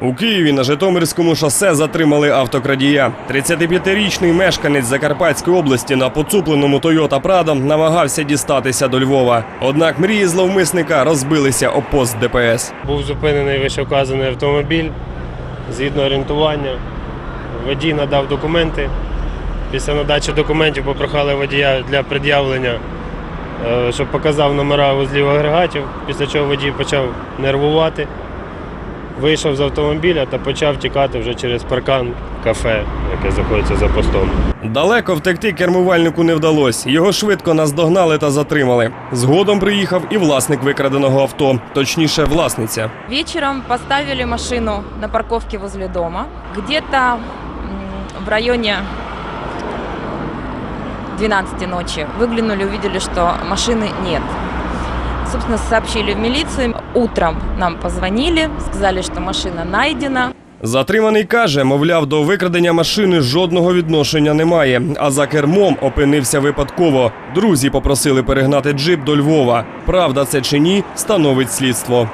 У Києві на Житомирському шосе затримали автокрадія. 35-річний мешканець Закарпатської області на поцупленому Toyota Prado намагався дістатися до Львова. Однак мрії зловмисника розбилися об пост ДПС. Був зупинений вищевказаний автомобіль згідно орієнтування. Водій надав документи. Після надачі документів попрохали водія для пред'явлення, е, щоб показав номера вузлів агрегатів, після чого водій почав нервувати. Вийшов з автомобіля та почав тікати вже через паркан кафе, яке знаходиться за постом. Далеко втекти кермувальнику не вдалося. Його швидко наздогнали та затримали. Згодом приїхав і власник викраденого авто, точніше, власниця. Вечером поставили машину на парковке возле дома. Где-то в районе 12 ночи выглянули, увидели, что машины нет. Собственно, сообщили в милицию. Утром нам позвонили, сказали, что машина найдена. Затриманий каже, мовляв, до викрадення машини жодного відношення немає, а за кермом опинився випадково. Друзі попросили перегнати джип до Львова. Правда це чи ні, становить слідство.